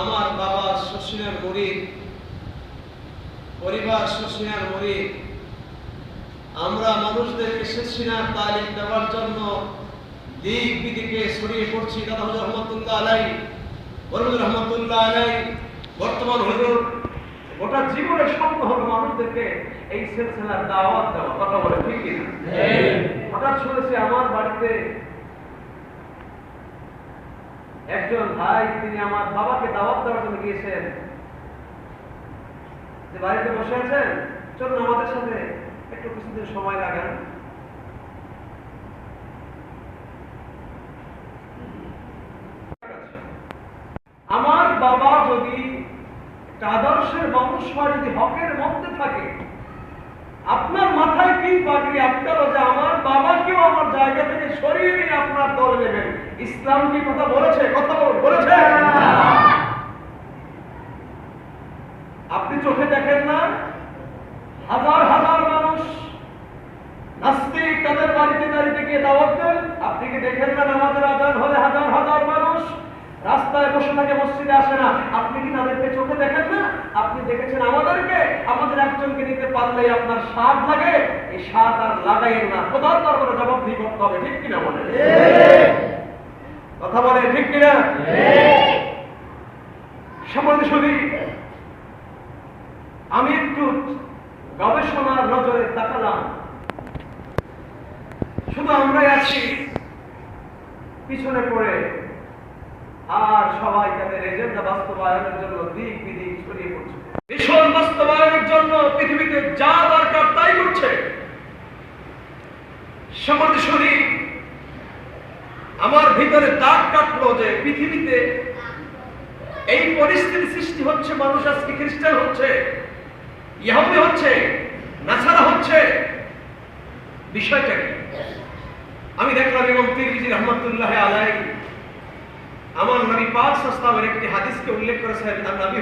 আমার বাবা শশীনার মরিদ পরিবার শশীনার মরিদ আমরা মানুষদেরকে শশীনার তালিম দেওয়ার জন্য। দিক বিদিকে ছড়িয়ে পড়ছি দাদা হুজুর রহমতুল্লাহ আলাই বরমুদুর রহমতুল্লাহ আলাই। বর্তমান হুজুর গোটা স্বপ্ন হলো মানুষদেরকে এই সিলসিলার দাওয়াত দেওয়া। কথা বলে ঠিক কিনা? হঠাৎ শুনেছি আমার বাড়িতে একজন ভাই, তিনি আমার বাবাকে দাওয়াত দেওয়ার জন্য গিয়েছেন। যে বাড়িতে বসে আছেন, চলুন আমাদের সাথে একটু কিছুদিন সময় লাগান। আমার বাবা যদি আদর্শের মানুষ হয়, যদি হকের মধ্যে থাকে, আপনার মাথায় কি পাগড়ি আপনারও যে আমার বাবাকেও আমার জায়গা থেকে সরিয়ে নিয়ে আপনার ইসলাম কি কথা বলেছে? কথা বলেছে? আপনি চোখে দেখেন না? হাজার হাজার মানুষ নাস্তিক তাদের বাড়িতে দাঁড়িয়ে গিয়ে দাওয়াত দেন। আপনি কি দেখেন না নামাজের আজান হলে হাজার হাজার মানুষ রাস্তায় বসে থাকে, মসজিদে আসে না? আপনি কি তাদেরকে চোখে দেখেন না? আপনি দেখেছেন আমাদেরকে? আমাদের একজনকে নিতে পারলেই আপনার স্বাদ লাগে। এই স্বাদ আর লাগাইয়েন না। দরবারে জবাব দিয়ে করতে হবে, ঠিক কিনা বলে ঠিক কিনা? সমাজ শুধু আমি একটু গবেষণার নজরে তাকালাম। শুধু আমরাই আছি পিছনে পড়ে আর সবাই তাদের এজেন্ডা বাস্তবায়নের জন্য দিক বিদিক ছড়িয়ে পড়ছে। মিশন বাস্তবায়নের জন্য পৃথিবীতে যা দরকার তাই করছে সমাজ শরীর আমার ভিতরে দাগ কাটলো যে পৃথিবীতে এই পরিস্থিতি সৃষ্টি হচ্ছে, মানুষ আজকে খ্রিস্টান হচ্ছে ইহুদি হচ্ছে, নাসারা হচ্ছে। বিষয়টা কি? আমি দেখলাম এবং তিরমিজি রহমতুল্লাহ আলাই আমার নবী পাক সাস্তাবের একটি হাদিসকে উল্লেখ করেছেন আর নবী